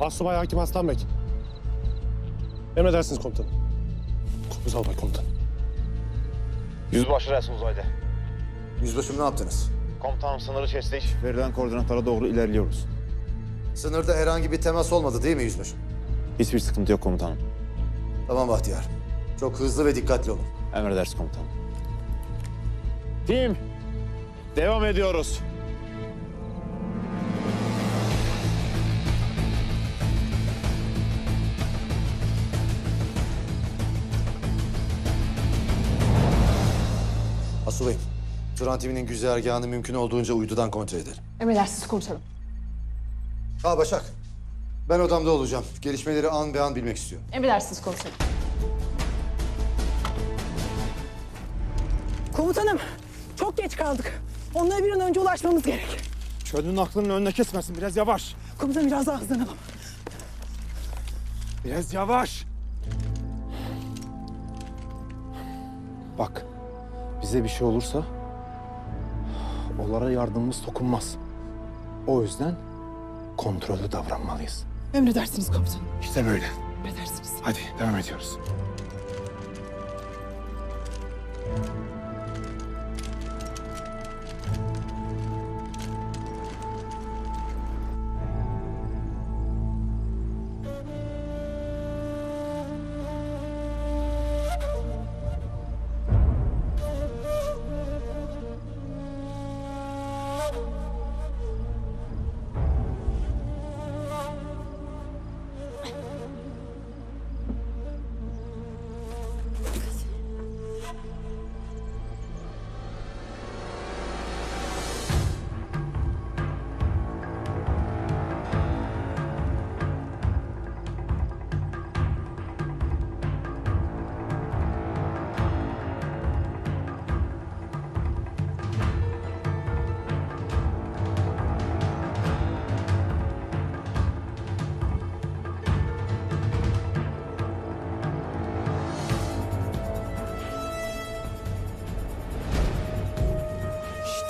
Asubay Hakim Aslanbek. Emredersiniz komutanım. Kopuz albay komutan. Yüzbaşı Resul Uzaylı. Yüzbaşım ne yaptınız? Komutanım sınırı kestik. Verilen koordinatlara doğru ilerliyoruz. Sınırda herhangi bir temas olmadı değil mi yüzbaşım? Hiçbir sıkıntı yok komutanım. Tamam Bahtiyar. Çok hızlı ve dikkatli olun. Emredersiniz komutanım. Tim, devam ediyoruz. Asubayım, Turan timinin güzergahını mümkün olduğunca uydudan kontrol edelim. Emredersiniz komutanım. Ha Başak, ben odamda olacağım. Gelişmeleri an be an bilmek istiyorum. Emredersiniz komutanım. Komutanım, çok geç kaldık. Onlara bir an önce ulaşmamız gerek. Çölün aklının önüne kesmesin. Biraz yavaş. Komutanım biraz daha hızlanalım. Biraz yavaş. Bak, bize bir şey olursa onlara yardımımız dokunmaz. O yüzden kontrollü davranmalıyız. Emredersiniz komutanım. İşte böyle. Emredersiniz. Hadi devam ediyoruz.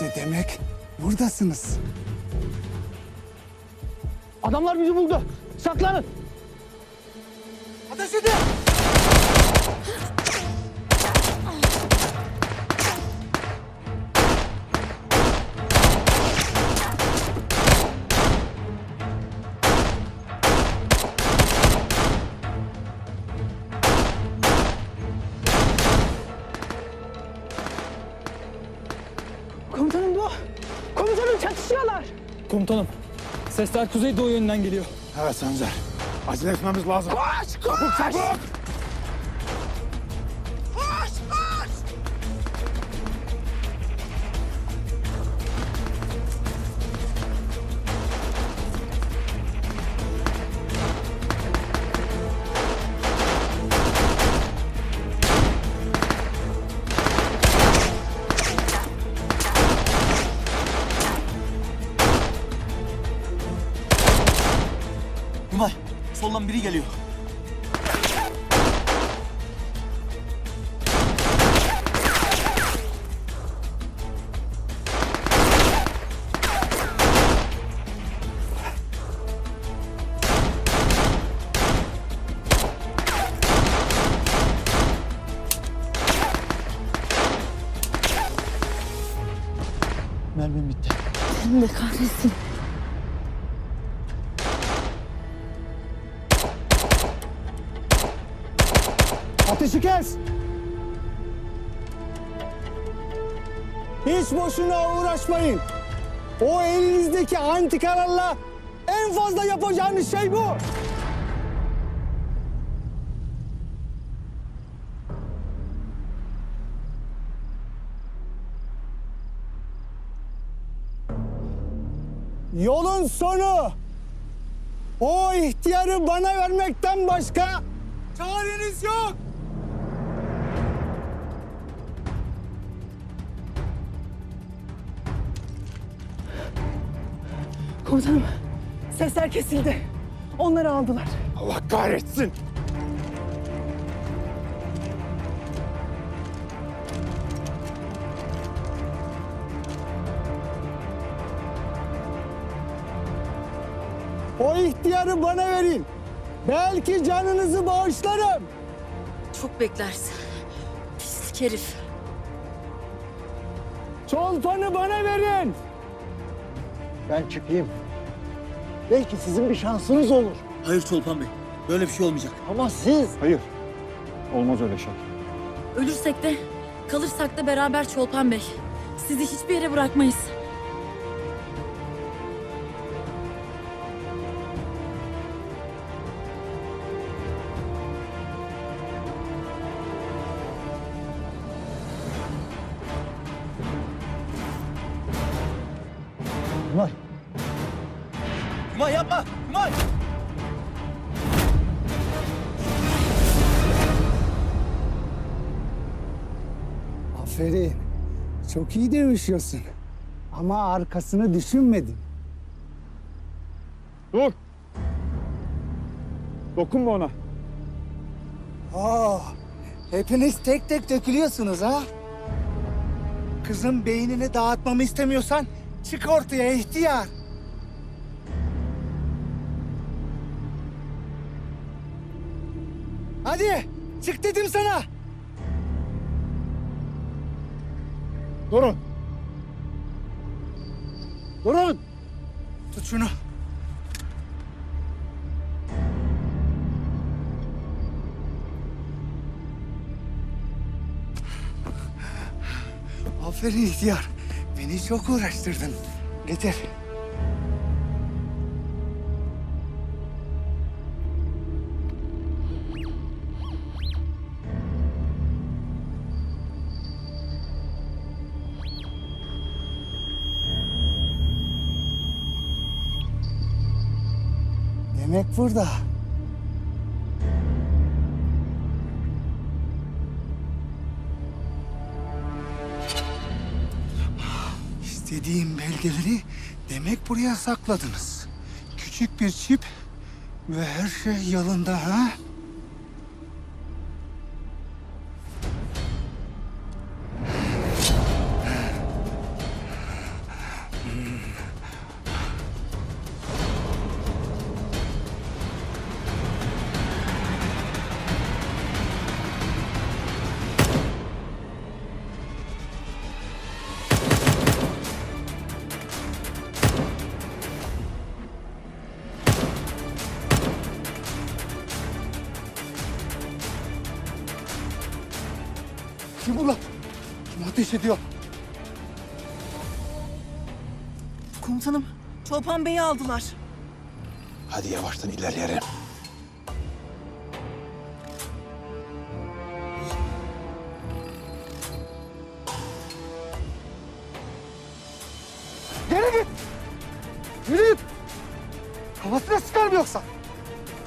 İşte demek buradasınız. Adamlar bizi buldu. Saklanın. Ateş edin! Komutanım, sesler kuzeydoğu yönünden geliyor. Evet Sancar. Acele etmemiz lazım. Koş, koş. Çabuk çabuk. Company गेल्यो Ateşi kes! Hiç boşuna uğraşmayın. O elinizdeki antikalarla en fazla yapacağınız şey bu. Yolun sonu o ihtiyarı bana vermekten başka çareniz yok. Komutanım, sesler kesildi. Onları aldılar. Allah kahretsin. O ihtiyarı bana verin. Belki canınızı bağışlarım. Çok beklersin. Pislik herif. Çolpanı bana verin. Ben çıkayım. Belki sizin bir şansınız olur. Hayır Çolpan Bey. Böyle bir şey olmayacak. Ama siz Hayır. Olmaz öyle şey. Ölürsek de kalırsak da beraber Çolpan Bey. Sizi hiçbir yere bırakmayız. Aferin. Çok iyi dövüşüyorsun. Ama arkasını düşünmedin. Dur. Dokunma ona. Aa, hepiniz tek tek dökülüyorsunuz ha? Kızın beynini dağıtmamı istemiyorsan çık ortaya ihtiyar. Hadi çık dedim sana. Durun. Durun. Tut şunu. Aferin ihtiyar. Beni çok uğraştırdın. Getir. Demek burada. İstediğim belgeleri demek buraya sakladınız. Küçük bir çip ve her şey yolunda ha? Kim ulan? Kim ateş ediyor? Komutanım, Çolpan Bey'i aldılar. Hadi yavaştan ilerleyelim. Geri git! Yürü git! Kafasına sıkarım yoksa.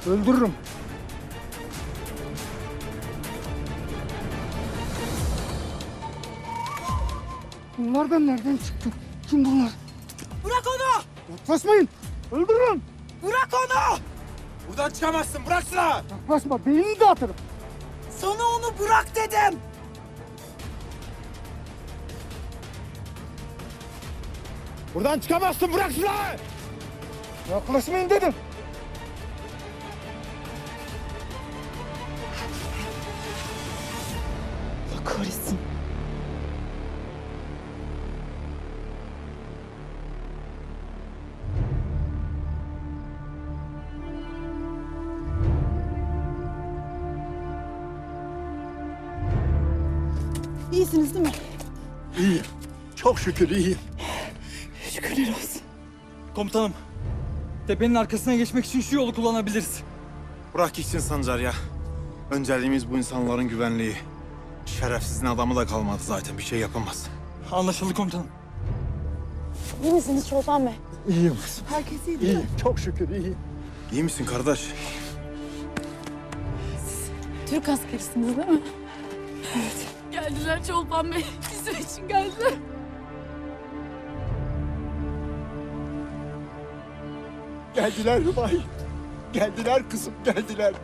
Öldürürüm. Bunlar da nereden çıktı? Kim bunlar? Bırak onu! Yaklaşmayın! Öldürürüm! Bırak onu! Buradan çıkamazsın. Bırak silahı. Yaklaşma, beynini dağıtırım. Sana onu bırak dedim! Buradan çıkamazsın. Bırak silahı. Yaklaşmayın dedim. Allah kahretsin. İyisiniz değil mi? iyiyim. Çok şükür iyiyim. Şükürler olsun. Komutanım. Tepenin arkasına geçmek için şu yolu kullanabiliriz. Bırak gitsin Sancar ya. Önceliğimiz bu insanların güvenliği. Şerefsizin adamı da kalmadı zaten. Bir şey yapamaz. Anlaşıldı komutanım. İyi misiniz Çolpan Bey? İyiyim kızım. Herkes iyi değil mi? Çok şükür iyiyim. İyi misin kardeş? Türk askerisiniz değil mi? Evet. Geldiler Çolpan Bey. Bizim için geldiler. Geldiler Hümay. Geldiler kızım geldiler.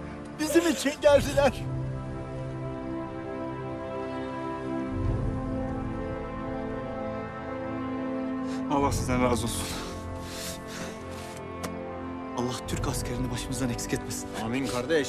Bizim için geldiler. Allah sizden razı olsun. Allah Türk askerini başımızdan eksik etmesin. Amin kardeş.